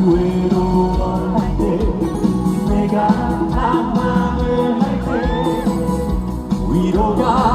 후회도 없을 때 내가 낭망을 할 때 위로가